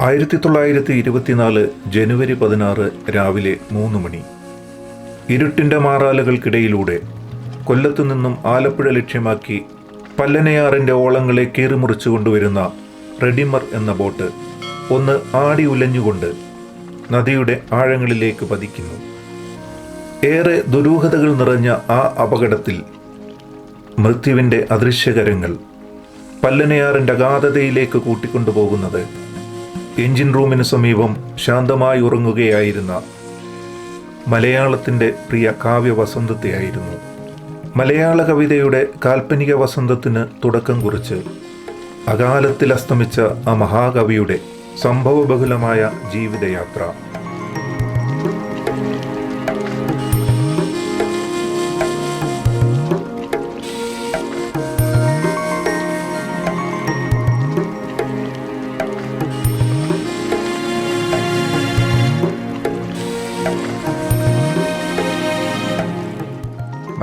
ആയിരത്തി തൊള്ളായിരത്തി ഇരുപത്തിനാല് ജനുവരി പതിനാറ് രാവിലെ മൂന്ന് മണി. ഇരുട്ടിന്റെ മാറാലകൾക്കിടയിലൂടെ കൊല്ലത്തു നിന്നും ആലപ്പുഴ ലക്ഷ്യമാക്കി പല്ലനയാറിന്റെ ഓളങ്ങളെ കീറിമുറിച്ചു കൊണ്ടുവരുന്ന റെഡിമർ എന്ന ബോട്ട് ഒന്ന് ആടി ഉലഞ്ഞുകൊണ്ട് നദിയുടെ ആഴങ്ങളിലേക്ക് പതിക്കുന്നു. ഏറെ ദുരൂഹതകൾ നിറഞ്ഞ ആ അപകടത്തിൽ മൃത്യുവിന്റെ അദൃശ്യകരങ്ങൾ പല്ലനയാറിന്റെ അഗാധതയിലേക്ക് കൂട്ടിക്കൊണ്ടുപോകുന്നത്. എഞ്ചിൻ റൂമിന് സമീപം ശാന്തമായി ഉറങ്ങുകയായിരുന്ന മലയാളത്തിന്റെ പ്രിയ കാവ്യ വസന്തത്തെയായിരുന്നു. മലയാള കവിതയുടെ കാൽപ്പനിക വസന്തത്തിന് തുടക്കം കുറിച്ച് അകാലത്തിൽ അസ്തമിച്ച ആ മഹാകവിയുടെ സംഭവബഹുലമായ ജീവിതയാത്ര.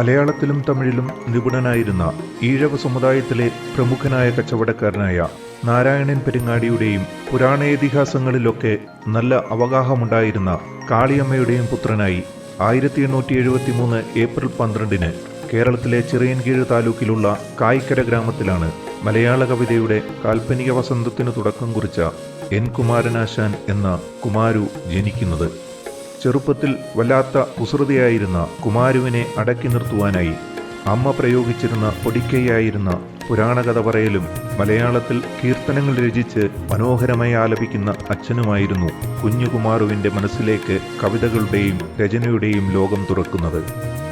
മലയാളത്തിലും തമിഴിലും നിപുണനായിരുന്ന ഈഴവ സമുദായത്തിലെ പ്രമുഖനായ കച്ചവടക്കാരനായ നാരായണൻ പെരുങ്ങാടിയുടെയും പുരാണേതിഹാസങ്ങളിലൊക്കെ നല്ല അവഗാഹമുണ്ടായിരുന്ന കാളിയമ്മയുടെയും പുത്രനായി ആയിരത്തി എണ്ണൂറ്റി എഴുപത്തി മൂന്ന് ഏപ്രിൽ പന്ത്രണ്ടിന് കേരളത്തിലെ ചിറയൻകീഴ് താലൂക്കിലുള്ള കായ്ക്കര ഗ്രാമത്തിലാണ് മലയാള കവിതയുടെ കാൽപ്പനിക വസന്തത്തിനു തുടക്കം കുറിച്ച എൻ കുമാരനാശാൻ എന്ന കുമാരു ജനിക്കുന്നത്. ചെറുപ്പത്തിൽ വല്ലാത്ത കുസൃതിയായിരുന്ന കുമാരുവിനെ അടക്കി നിർത്തുവാനായി അമ്മ പ്രയോഗിച്ചിരുന്ന പൊടിക്കൈയായിരുന്ന പുരാണകഥ പറയലും മലയാളത്തിൽ കീർത്തനങ്ങൾ രചിച്ച് മനോഹരമായി ആലപിക്കുന്ന അച്ഛനുമായിരുന്നു കുഞ്ഞുകുമാറുവിന്റെ മനസ്സിലേക്ക് കവിതകളുടെയും രചനയുടെയും ലോകം തുറക്കുന്നത്.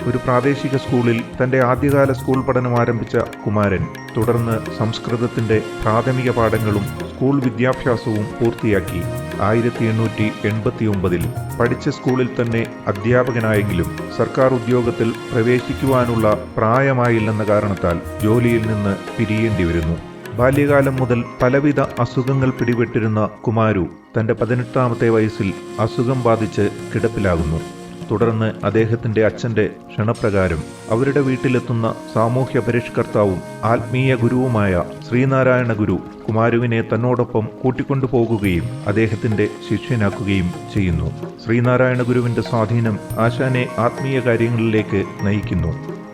ഒരു പ്രാദേശിക സ്കൂളിൽ തന്റെ ആദ്യകാല സ്കൂൾ പഠനം ആരംഭിച്ച കുമാരൻ തുടർന്ന് സംസ്കൃതത്തിന്റെ പ്രാഥമിക പാഠങ്ങളും സ്കൂൾ വിദ്യാഭ്യാസവും പൂർത്തിയാക്കി. ആയിരത്തി എണ്ണൂറ്റി എൺപത്തി ഒമ്പതിൽ പഠിച്ച സ്കൂളിൽ തന്നെ അധ്യാപകനായെങ്കിലും സർക്കാർ ഉദ്യോഗത്തിൽ പ്രവേശിക്കുവാനുള്ള പ്രായമായില്ലെന്ന കാരണത്താൽ ജോലിയിൽ നിന്ന് പിരിയേണ്ടി വരുന്നു ബാല്യകാലം മുതൽ പലവിധ അസുഖങ്ങൾ പിടിപെട്ടിരുന്ന കുമാരു തന്റെ പതിനെട്ടാമത്തെ വയസ്സിൽ അസുഖം ബാധിച്ച് കിടപ്പിലാകുന്നു. തുടർന്ന് അദ്ദേഹത്തിന്റെ അച്ഛന്റെ ക്ഷണപ്രകാരം അവരുടെ വീട്ടിലെത്തുന്ന സാമൂഹ്യ പരിഷ്കർത്താവും ആത്മീയ ഗുരുവുമായ ശ്രീനാരായണ ഗുരു കുമാരുവിനെ തന്നോടൊപ്പം കൂട്ടിക്കൊണ്ടുപോകുകയും അദ്ദേഹത്തിന്റെ ശിഷ്യനാക്കുകയും ചെയ്യുന്നു. ശ്രീനാരായണ ഗുരുവിന്റെ സ്വാധീനം ആശാനെ ആത്മീയ കാര്യങ്ങളിലേക്ക് നയിക്കുന്നു.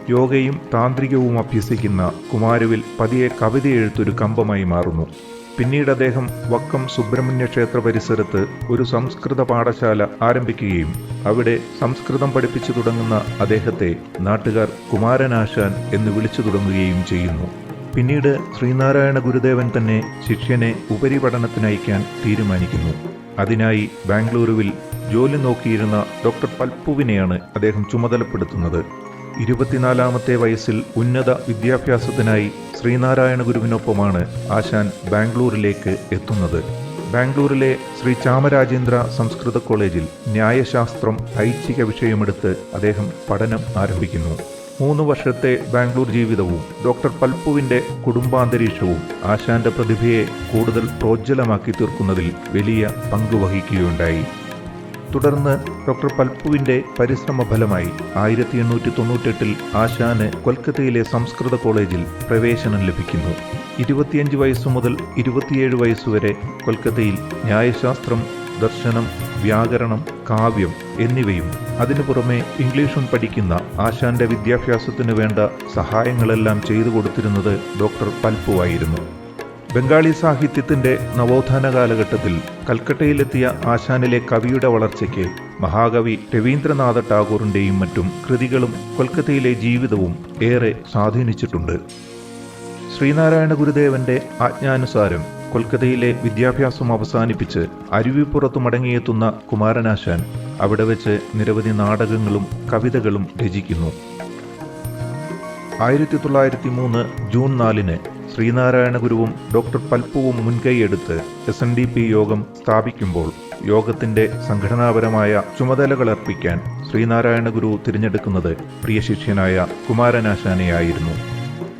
യോഗയും താന്ത്രികവും അഭ്യസിക്കുന്ന കുമാരുവിൽ പതിയെ കവിത എഴുത്തൊരു കമ്പമായി മാറുന്നു. പിന്നീട് അദ്ദേഹം വക്കം സുബ്രഹ്മണ്യ ക്ഷേത്ര പരിസരത്ത് ഒരു സംസ്കൃത പാഠശാല ആരംഭിക്കുകയും അവിടെ സംസ്കൃതം പഠിപ്പിച്ചു തുടങ്ങുന്ന അദ്ദേഹത്തെ നാട്ടുകാർ കുമാരനാശാൻ എന്ന് വിളിച്ചു തുടങ്ങുകയും ചെയ്യുന്നു. പിന്നീട് ശ്രീനാരായണ ഗുരുദേവൻ തന്നെ ശിഷ്യനെ ഉപരിപഠനത്തിനയക്കാൻ തീരുമാനിക്കുന്നു. അതിനായി ബാംഗ്ലൂരുവിൽ ജോലി നോക്കിയിരുന്ന ഡോക്ടർ പൽപ്പുവിനെയാണ് അദ്ദേഹം ചുമതലപ്പെടുത്തുന്നത്. ഇരുപത്തിനാലാമത്തെ വയസ്സിൽ ഉന്നത വിദ്യാഭ്യാസത്തിനായി ശ്രീനാരായണ ഗുരുവിനൊപ്പമാണ് ആശാൻ ബാംഗ്ലൂരിലേക്ക് എത്തുന്നത്. ബാംഗ്ലൂരിലെ ശ്രീ ചാമരാജേന്ദ്ര സംസ്കൃത കോളേജിൽ ന്യായശാസ്ത്രം ഐച്ഛിക വിഷയമെടുത്ത് അദ്ദേഹം പഠനം ആരംഭിക്കുന്നു. മൂന്ന് വർഷത്തെ ബാംഗ്ലൂർ ജീവിതവും ഡോക്ടർ പൽപ്പുവിന്റെ കുടുംബാന്തരീക്ഷവും ആശാന്റെ പ്രതിഭയെ കൂടുതൽ പ്രോജ്വലമാക്കി തീർക്കുന്നതിൽ വലിയ പങ്കുവഹിക്കുകയുണ്ടായി തുടർന്ന് ഡോക്ടർ പൽപ്പുവിന്റെ പരിശ്രമ ഫലമായി ആയിരത്തി എണ്ണൂറ്റി തൊണ്ണൂറ്റെട്ടിൽ ആശാന് കൊൽക്കത്തയിലെ സംസ്കൃത കോളേജിൽ പ്രവേശനം ലഭിക്കുന്നു. ഇരുപത്തിയഞ്ച് വയസ്സു മുതൽ ഇരുപത്തിയേഴ് വയസ്സുവരെ കൊൽക്കത്തയിൽ ന്യായശാസ്ത്രം ദർശനം വ്യാകരണം കാവ്യം എന്നിവയും അതിനു പുറമെ ഇംഗ്ലീഷും പഠിക്കുന്ന ആശാന്റെ വിദ്യാഭ്യാസത്തിനു വേണ്ട സഹായങ്ങളെല്ലാം ചെയ്തു കൊടുത്തിരുന്നത് ഡോക്ടർ പൽപ്പുവായിരുന്നു. ബംഗാളി സാഹിത്യത്തിന്റെ നവോത്ഥാന കാലഘട്ടത്തിൽ കൽക്കട്ടയിലെത്തിയ ആശാനിലെ കവിയുടെ വളർച്ചയ്ക്ക് മഹാകവി രവീന്ദ്രനാഥ ടാഗോറിന്റെയും മറ്റും കൃതികളും കൊൽക്കത്തയിലെ ജീവിതവും ഏറെ സ്വാധീനിച്ചിട്ടുണ്ട്. ശ്രീനാരായണ ഗുരുദേവന്റെ ആജ്ഞാനുസാരം കൊൽക്കത്തയിലെ വിദ്യാഭ്യാസം അവസാനിപ്പിച്ച് അരുവിപ്പുറത്തു മടങ്ങിയെത്തുന്ന കുമാരനാശാൻ അവിടെ വെച്ച് നിരവധി നാടകങ്ങളും കവിതകളും രചിക്കുന്നു. ആയിരത്തി തൊള്ളായിരത്തി മൂന്ന് ജൂൺ നാലിന് ശ്രീനാരായണ ഗുരുവും ഡോക്ടർ പൽപ്പുവും മുൻകൈയെടുത്ത് എസ് എൻ ഡി പി യോഗം സ്ഥാപിക്കുമ്പോൾ യോഗത്തിന്റെ സംഘടനാപരമായ ചുമതലകൾ അർപ്പിക്കാൻ ശ്രീനാരായണ ഗുരു തിരഞ്ഞെടുക്കുന്നത് പ്രിയ ശിഷ്യനായ കുമാരനാശാനെയായിരുന്നു.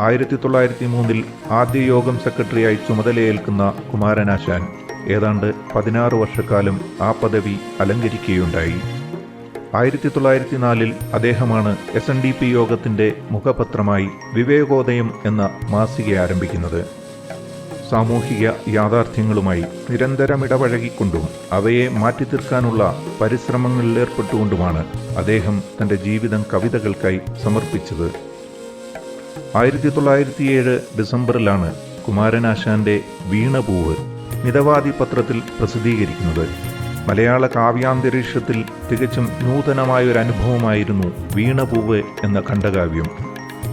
ആയിരത്തി തൊള്ളായിരത്തി മൂന്നിൽ ആദ്യ യോഗം സെക്രട്ടറിയായി ചുമതലയേൽക്കുന്ന കുമാരനാശാൻ ഏതാണ്ട് പതിനാറ് വർഷക്കാലം ആ പദവി അലങ്കരിക്കുകയുണ്ടായി. ആയിരത്തി തൊള്ളായിരത്തി നാലിൽ അദ്ദേഹമാണ് എസ് എൻ ഡി പി യോഗത്തിന്റെ മുഖപത്രമായി വിവേകോദയം എന്ന മാസിക ആരംഭിക്കുന്നത്. സാമൂഹിക യാഥാർത്ഥ്യങ്ങളുമായി നിരന്തരം ഇടപഴകിക്കൊണ്ടും അവയെ മാറ്റിത്തീർക്കാനുള്ള പരിശ്രമങ്ങളിലേർപ്പെട്ടുകൊണ്ടുമാണ് അദ്ദേഹം തന്റെ ജീവിതം കവിതകൾക്കായി സമർപ്പിച്ചത്. ആയിരത്തി തൊള്ളായിരത്തിയേഴ് ഡിസംബറിലാണ് കുമാരനാശാന്റെ വീണപൂവ് മിതവാദി പത്രത്തിൽ പ്രസിദ്ധീകരിക്കുന്നത്. മലയാള കാവ്യാന്തരീക്ഷത്തിൽ തികച്ചും നൂതനമായ ഒരു അനുഭവമായിരുന്നു വീണപൂവ് എന്ന ഖണ്ഡകാവ്യം.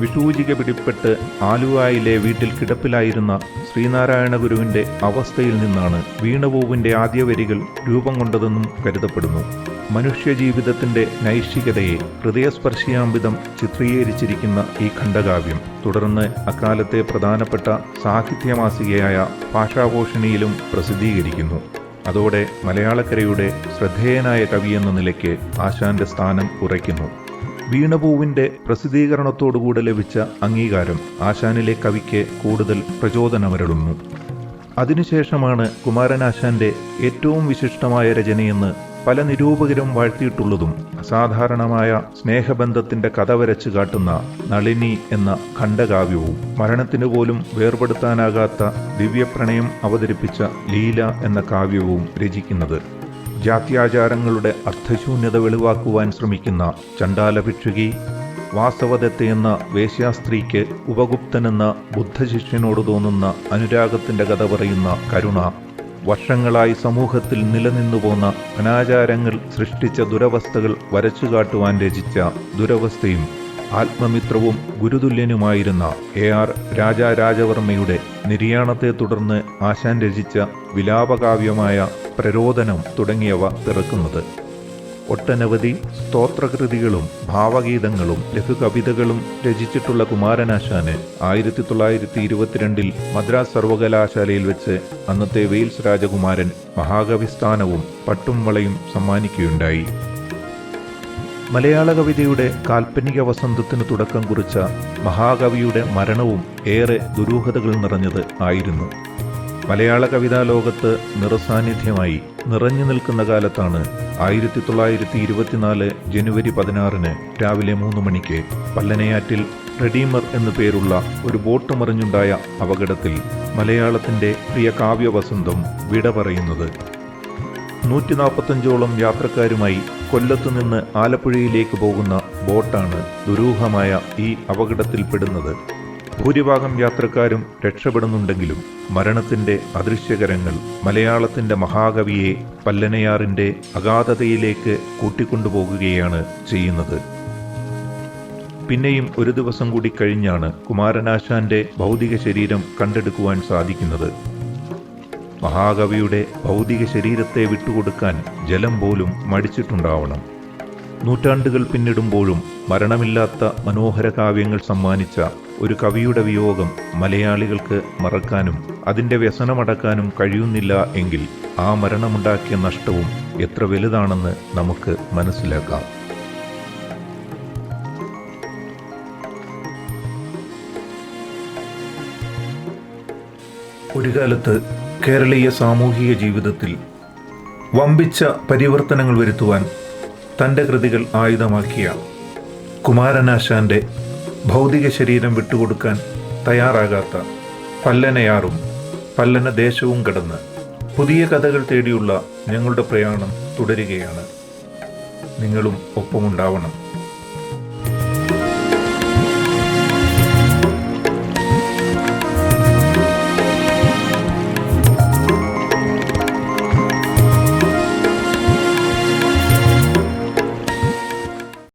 വിഷൂചിക പിടിപ്പെട്ട് ആലുവായിലെ വീട്ടിൽ കിടപ്പിലായിരുന്ന ശ്രീനാരായണ ഗുരുവിന്റെ അവസ്ഥയിൽ നിന്നാണ് വീണപൂവിന്റെ ആദ്യ വരികൾ രൂപം കൊണ്ടതെന്നും കരുതപ്പെടുന്നു. മനുഷ്യജീവിതത്തിന്റെ നൈഷികതയെ ഹൃദയസ്പർശിയാംവിധം ചിത്രീകരിച്ചിരിക്കുന്ന ഈ ഖണ്ഡകാവ്യം തുടർന്ന് അക്കാലത്തെ പ്രധാനപ്പെട്ട സാഹിത്യമാസികയായ ഭാഷാഭൂഷണിയിലും പ്രസിദ്ധീകരിക്കുന്നു. അതോടെ മലയാളക്കരയുടെ ശ്രദ്ധേയനായ കവിയെന്ന നിലയ്ക്ക് ആശാന്റെ സ്ഥാനം കുറയ്ക്കുന്നു. വീണപൂവിന്റെ പ്രസിദ്ധീകരണത്തോടുകൂടെ ലഭിച്ച അംഗീകാരം ആശാനിലെ കവിക്ക് കൂടുതൽ പ്രചോദനമരളുന്നു അതിനുശേഷമാണ് കുമാരനാശാന്റെ ഏറ്റവും വിശിഷ്ടമായ രചനയെന്ന് പല നിരൂപകരും വാഴ്ത്തിയിട്ടുള്ളതും അസാധാരണമായ സ്നേഹബന്ധത്തിന്റെ കഥ വരച്ചു കാട്ടുന്ന നളിനി എന്ന ഖണ്ഡകാവ്യവും മരണത്തിനു പോലും വേർപെടുത്താനാകാത്ത ദിവ്യപ്രണയം അവതരിപ്പിച്ച ലീല എന്ന കാവ്യവും രചിക്കുന്നത്. ജാത്യാചാരങ്ങളുടെ അർത്ഥശൂന്യത വെളിവാക്കുവാൻ ശ്രമിക്കുന്ന ചണ്ടാലഭിക്ഷുകി വാസവദത്തെ എന്ന വേശ്യാസ്ത്രീക്ക് ഉപഗുപ്തനെന്ന ബുദ്ധശിഷ്യനോട് തോന്നുന്ന അനുരാഗത്തിന്റെ കഥ പറയുന്ന കരുണ വർഷങ്ങളായി സമൂഹത്തിൽ നിലനിന്നുപോന്ന അനാചാരങ്ങൾ സൃഷ്ടിച്ച ദുരവസ്ഥകൾ വരച്ചുകാട്ടുവാൻ രചിച്ച ദുരവസ്ഥയും ആത്മമിത്രവും ഗുരുതുല്യനുമായിരുന്ന എ ആർ രാജാരാജവർമ്മയുടെ നിര്യാണത്തെ തുടർന്ന് ആശാൻ രചിച്ച വിലാപകാവ്യമായ പ്രരോദനം തുടങ്ങിയവ പിറക്കുന്നത്. ഒട്ടനവധി സ്തോത്രകൃതികളും ഭാവഗീതങ്ങളും ലഘുകവിതകളും രചിച്ചിട്ടുള്ള കുമാരനാശാന് ആയിരത്തി തൊള്ളായിരത്തി ഇരുപത്തിരണ്ടിൽ മദ്രാസ് സർവകലാശാലയിൽ വെച്ച് അന്നത്തെ വെയിൽസ് രാജകുമാരൻ മഹാകവി സ്ഥാനവും പട്ടും വളയും സമ്മാനിക്കുകയുണ്ടായി. മലയാള കവിതയുടെ കാൽപ്പനിക വസന്തത്തിന് തുടക്കം കുറിച്ച മഹാകവിയുടെ മരണവും ഏറെ ദുരൂഹതകൾ നിറഞ്ഞത് ആയിരുന്നു. മലയാള കവിതാ ലോകത്ത് നിറസാന്നിധ്യമായി നിറഞ്ഞു നിൽക്കുന്ന കാലത്താണ് ആയിരത്തി തൊള്ളായിരത്തി ഇരുപത്തിനാല് ജനുവരി പതിനാറിന് രാവിലെ മൂന്ന് മണിക്ക് പല്ലനയാറ്റിൽ റെഡീമർ എന്നു പേരുള്ള ഒരു ബോട്ട് മറിഞ്ഞുണ്ടായ അപകടത്തിൽ മലയാളത്തിന്റെ പ്രിയ കാവ്യവസന്തം വിട പറയുന്നത്. നൂറ്റി നാൽപ്പത്തഞ്ചോളം യാത്രക്കാരുമായി കൊല്ലത്തു നിന്ന് ആലപ്പുഴയിലേക്ക് പോകുന്ന ബോട്ടാണ് ദുരൂഹമായ ഈ അപകടത്തിൽപ്പെടുന്നത്. ഭൂരിഭാഗം യാത്രക്കാരും രക്ഷപ്പെടുന്നുണ്ടെങ്കിലും മരണത്തിന്റെ അദൃശ്യകരങ്ങൾ മലയാളത്തിന്റെ മഹാകവിയെ പല്ലനയാറിന്റെ അഗാധതയിലേക്ക് കൂട്ടിക്കൊണ്ടുപോകുകയാണ് ചെയ്യുന്നത്. പിന്നെയും ഒരു ദിവസം കൂടി കഴിഞ്ഞാണ് കുമാരനാശാന്റെ ഭൗതിക ശരീരം കണ്ടെടുക്കുവാൻ സാധിക്കുന്നത്. മഹാകവിയുടെ ഭൗതിക ശരീരത്തെ വിട്ടുകൊടുക്കാൻ ജലം പോലും മടിച്ചിട്ടുണ്ടാവണം. നൂറ്റാണ്ടുകൾ പിന്നിടുമ്പോഴും മരണമില്ലാത്ത മനോഹര കാവ്യങ്ങൾ സമ്മാനിച്ച ഒരു കവിയുടെ വിയോഗം മലയാളികൾക്ക് മറക്കാനും അതിന്റെ വ്യസനമടക്കാനും കഴിയുന്നില്ല എങ്കിൽ ആ മരണമുണ്ടാക്കിയ നഷ്ടവും എത്ര വലുതാണെന്ന് നമുക്ക് മനസ്സിലാക്കാം. ഒരു കാലത്ത് കേരളീയ സാമൂഹിക ജീവിതത്തിൽ വമ്പിച്ച പരിവർത്തനങ്ങൾ വരുത്തുവാൻ തന്റെ കൃതികൾ ആയുധമാക്കിയ കുമാരനാശാന്റെ ഭൗതിക ശരീരം വിട്ടുകൊടുക്കാൻ തയ്യാറാകാത്ത പല്ലനയാറും പല്ലന ദേശവും കടന്ന് പുതിയ കഥകൾ തേടിയുള്ള ഞങ്ങളുടെ പ്രയാണം തുടരുകയാണ്. നിങ്ങളും ഒപ്പമുണ്ടാവണം.